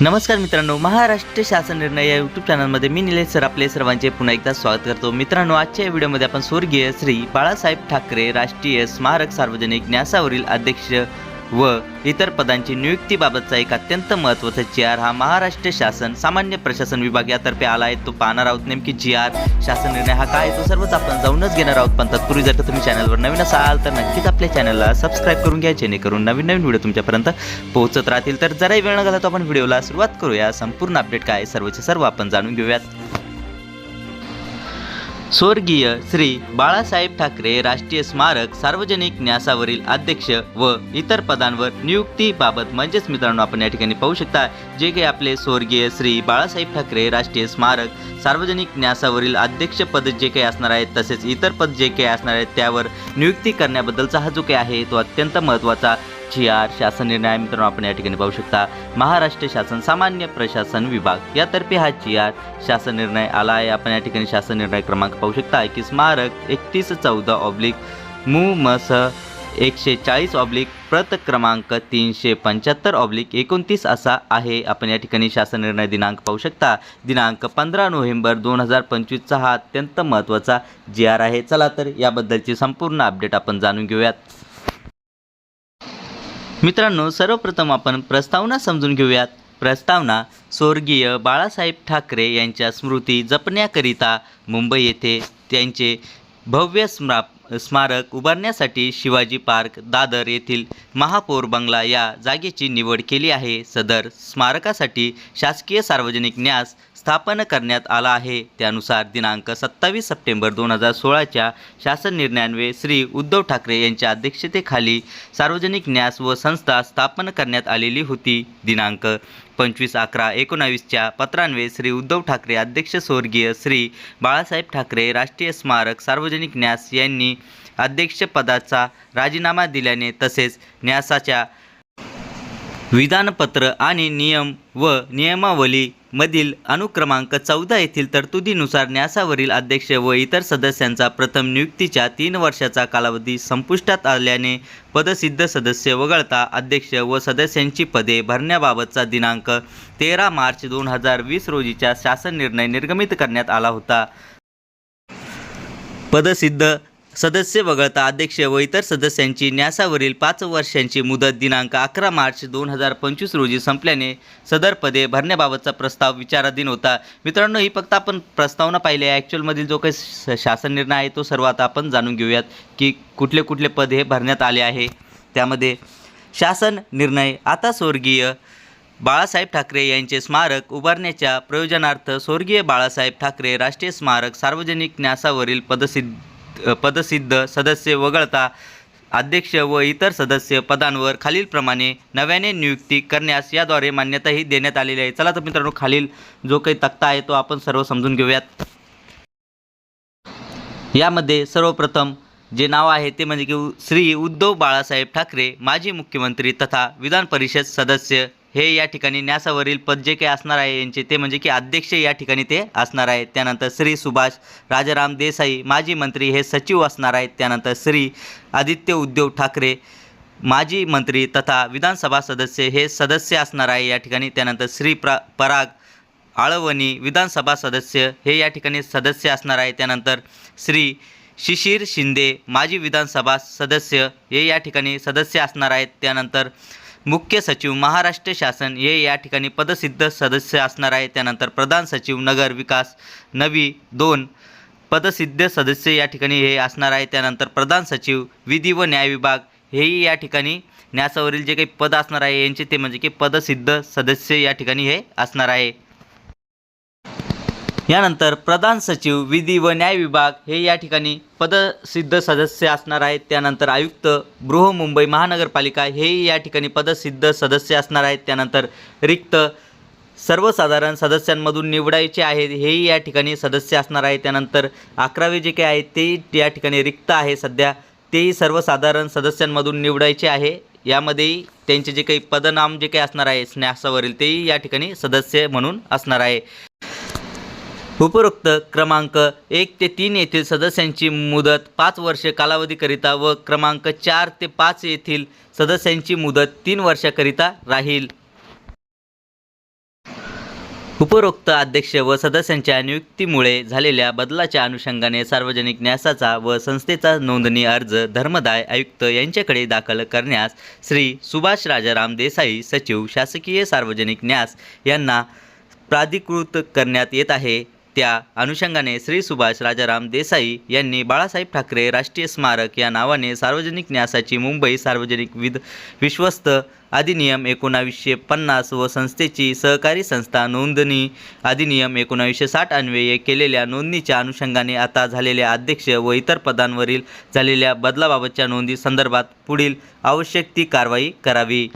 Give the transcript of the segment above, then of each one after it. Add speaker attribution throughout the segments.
Speaker 1: नमस्कार मित्रांनो महाराष्ट्र शासन निर्णय या यूट्यूब चॅनलमध्ये मी निलेश सर आपले सर्वांचे पुन्हा एकदा स्वागत करतो. मित्रांनो आजच्या व्हिडिओमध्ये आपण स्वर्गीय श्री बाळासाहेब ठाकरे राष्ट्रीय स्मारक सार्वजनिक न्यासावरील अध्यक्ष व इतर पदांची नियुक्तीबाबतचा एक अत्यंत महत्त्वाचा जी आर हा महाराष्ट्र शासन सामान्य प्रशासन विभाग यातर्फे आला आहे. तो पाहणार आहोत नेमकी जी आर शासन निर्णय हा काय आहे? तो सर्वच आपण जाऊनच घेणार आहोत. पण तत्पूर्वी जर का तुम्ही चॅनलवर नवीन असाल तर नक्कीच आपल्या चॅनलला सबस्क्राईब करून घ्या जेणेकरून नवीन नवीन व्हिडिओ तुमच्यापर्यंत पोहोचत राहतील. तर जराही वेळ न घालता आपण व्हिडिओला सुरुवात करूया. संपूर्ण अपडेट काय आहे? सर्वचे सर्व आपण जाणून घेऊयात. स्वर्गीय श्री बाळासाहेब ठाकरे राष्ट्रीय स्मारक सार्वजनिक न्यासावरील अध्यक्ष व इतर पदांवर नियुक्तीबाबत म्हणजेच मित्रांनो आपण या ठिकाणी पाहू शकता जे काही आपले स्वर्गीय श्री बाळासाहेब ठाकरे राष्ट्रीय स्मारक सार्वजनिक न्यासावरील अध्यक्षपद जे काही असणार आहेत तसेच इतर पद जे काही असणार आहेत त्यावर नियुक्ती करण्याबद्दलचा हा जो काही आहे. तो अत्यंत महत्त्वाचा जी आर शासन निर्णय मित्रांनो आपण या ठिकाणी पाहू शकता महाराष्ट्र शासन सामान्य प्रशासन विभाग. यातर्फे हा जी आर शासन निर्णय आला आहे. आपण या ठिकाणी शासन निर्णय क्रमांक पाहू शकता. की स्मारक एकतीस चौदा ऑब्लिक मू. मस एकशे चाळीस ऑब्लिक प्रत क्रमांक तीनशे पंच्याहत्तर ऑब्लिक एकोणतीस असा आहे. आपण या ठिकाणी शासन निर्णय दिनांक पाहू शकता. दिनांक पंधरा नोव्हेंबर दोन हजार पंचवीसचा हा अत्यंत महत्त्वाचा जी आर आहे. चला तर याबद्दलची संपूर्ण अपडेट आपण जाणून घेऊयात. मित्रांनो सर्वप्रथम आपण प्रस्तावना समजून घेऊयात. प्रस्तावना स्वर्गीय बाळासाहेब ठाकरे यांच्या स्मृती जपण्याकरिता मुंबई येथे त्यांचे भव्य स्मरा स्मारक उभारण्यासाठी शिवाजी पार्क दादर येथील महापौर बंगला या जागेची निवड केली आहे. सदर स्मारकासाठी शासकीय सार्वजनिक न्यास स्थापन करण्यात आला आहे. त्यानुसार दिनांक सत्तावीस सप्टेंबर दोन हजार सोळाच्या शासन निर्णयान्वये श्री उद्धव ठाकरे यांच्या अध्यक्षतेखाली सार्वजनिक न्यास व संस्था स्थापन करण्यात आलेली होती. दिनांक पंचवीस अकरा एकोणावीसच्या पत्रान्वये श्री उद्धव ठाकरे अध्यक्ष स्वर्गीय श्री बाळासाहेब ठाकरे राष्ट्रीय स्मारक सार्वजनिक न्यास यांनी अध्यक्षपदाचा राजीनामा दिल्याने तसेच न्यासाच्या विधानपत्र आणि नियम व नियमावलीमधील अनुक्रमांक चौदा येथील तरतुदीनुसार न्यासावरील अध्यक्ष व इतर सदस्यांचा प्रथम नियुक्तीच्या तीन वर्षाचा कालावधी संपुष्टात आल्याने पदसिद्ध सदस्य वगळता अध्यक्ष व सदस्यांची पदे भरण्याबाबतचा दिनांक तेरा मार्च दोन हजार वीस रोजीच्या शासन निर्णय निर्गमित करण्यात आला होता. पदसिद्ध सदस्य वगळता अध्यक्ष व इतर सदस्यांची न्यासावरील पाच वर्षांची मुदत दिनांक अकरा मार्च दोन हजार पंचवीस रोजी संपल्याने सदर पदे भरण्याबाबतचा प्रस्ताव विचाराधीन होता. मित्रांनो ही फक्त आपण प्रस्तावना पाहिली आहे ॲक्च्युअलमधील जो काही श- शासन निर्णय आहे तो सर्व आता आपण जाणून घेऊयात की कुठले कुठले पद हे भरण्यात आले आहे. त्यामध्ये शासन निर्णय आता स्वर्गीय बाळासाहेब ठाकरे यांचे स्मारक उभारण्याच्या प्रयोजनार्थ स्वर्गीय बाळासाहेब ठाकरे राष्ट्रीय स्मारक सार्वजनिक न्यासावरील पदसिद्ध पदसिद्ध सदस्य वगळता अध्यक्ष व इतर सदस्य पदांवर खालीलप्रमाणे नव्याने नियुक्ती करण्यास याद्वारे मान्यताही देण्यात आलेली आहे. चला तर मित्रांनो खालील जो काही तक्ता आहे तो आपण सर्व समजून घेऊयात. यामध्ये सर्वप्रथम जे नाव आहे ते म्हणजे की श्री उद्धव बाळासाहेब ठाकरे माजी मुख्यमंत्री तथा विधान परिषद सदस्य हे या ठिकाणी न्यासावरील पद जे काही असणार आहे यांचे ते म्हणजे की अध्यक्ष या ठिकाणी ते असणार आहेत. त्यानंतर श्री सुभाष राजाराम देसाई माजी मंत्री हे सचिव असणार आहेत. त्यानंतर श्री आदित्य उद्धव ठाकरे माजी मंत्री तथा विधानसभा सदस्य हे सदस्य असणार आहे या ठिकाणी. त्यानंतर श्री प्रा पराग आळवणी विधानसभा सदस्य हे या ठिकाणी सदस्य असणार आहे. त्यानंतर श्री शिशिर शिंदे माजी विधानसभा सदस्य हे या ठिकाणी सदस्य असणार आहेत. त्यानंतर मुख्य सचिव महाराष्ट्र शासन हे या ठिकाणी पदसिद्ध सदस्य असणार आहे. त्यानंतर प्रधान सचिव नगर विकास नवी दोन पदसिद्ध सदस्य या ठिकाणी हे असणार आहे. त्यानंतर प्रधान सचिव विधी व न्याय विभाग हेही या ठिकाणी न्यासावरील जे काही पद असणार आहे यांचे ते म्हणजे की पदसिद्ध सदस्य या ठिकाणी हे असणार आहे. यानंतर प्रधान सचिव विधी व न्याय विभाग हे या ठिकाणी पदसिद्ध सदस्य असणार आहेत. त्यानंतर आयुक्त बृहमुंबई महानगरपालिका हेही या ठिकाणी पदसिद्ध सदस्य असणार आहेत. त्यानंतर रिक्त सर्वसाधारण सदस्यांमधून निवडायचे आहेत हेही या ठिकाणी सदस्य असणार आहे त्यानंतर अकरावे जे काही आहेत ते या ठिकाणी रिक्त आहे. सध्या तेही सर्वसाधारण सदस्यांमधून निवडायचे आहे. यामध्येही त्यांचे जे काही पदनाम जे काही असणार आहे स्न्यासावरील तेही या ठिकाणी सदस्य म्हणून असणार आहे. उपरोक्त क्रमांक एक ते तीन येथील सदस्यांची मुदत पाच वर्षे कालावधीकरिता व क्रमांक चार ते पाच येथील सदस्यांची मुदत तीन वर्षाकरिता राहील. उपरोक्त अध्यक्ष व सदस्यांच्या नियुक्तीमुळे झालेल्या बदलाच्या अनुषंगाने सार्वजनिक न्यासाचा व संस्थेचा नोंदणी अर्ज धर्मदाय आयुक्त यांच्याकडे दाखल करण्यास श्री सुभाष राजाराम देसाई सचिव शासकीय सार्वजनिक न्यास यांना प्राधिकृत करण्यात येत आहे. त्या अनुषंगाने श्री सुभाष राजाराम देसाई यांनी बाळासाहेब ठाकरे राष्ट्रीय स्मारक या नावाने सार्वजनिक न्यासाची मुंबई सार्वजनिक विद विश्वस्त अधिनियम एकोणावीसशे पन्नास व संस्थेची सहकारी संस्था नोंदणी अधिनियम एकोणावीसशे साठ अन्वये केलेल्या नोंदणीच्या अनुषंगाने आता झालेल्या अध्यक्ष व इतर पदांवरील झालेल्या बदलाबाबतच्या नोंदी संदर्भात पुढील आवश्यक ती कारवाई करावी.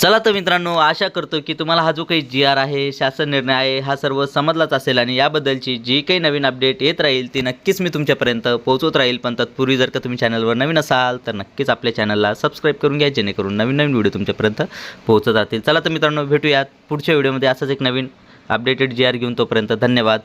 Speaker 1: चला तर मित्रांनो आशा करतो की तुम्हाला हा जो काही जी आर आहे शासन निर्णय आहे हा सर्व समजलाच असेल आणि याबद्दलची जी काही नवीन अपडेट येत राहील ती नक्कीच मी तुमच्यापर्यंत पोहोचवत राहील. पण तत्पूर्वी जर का तुम्ही चॅनलवर नवीन असाल तर नक्कीच आपल्या चॅनलला सबस्क्राईब करून घ्या जेणेकरून नवीन नवीन व्हिडिओ तुमच्यापर्यंत पोहोचत राहतील. चला तर मित्रांनो भेटूयात पुढच्या व्हिडिओमध्ये असाच एक नवीन अपडेटेड जी आर घेऊन तोपर्यंत धन्यवाद.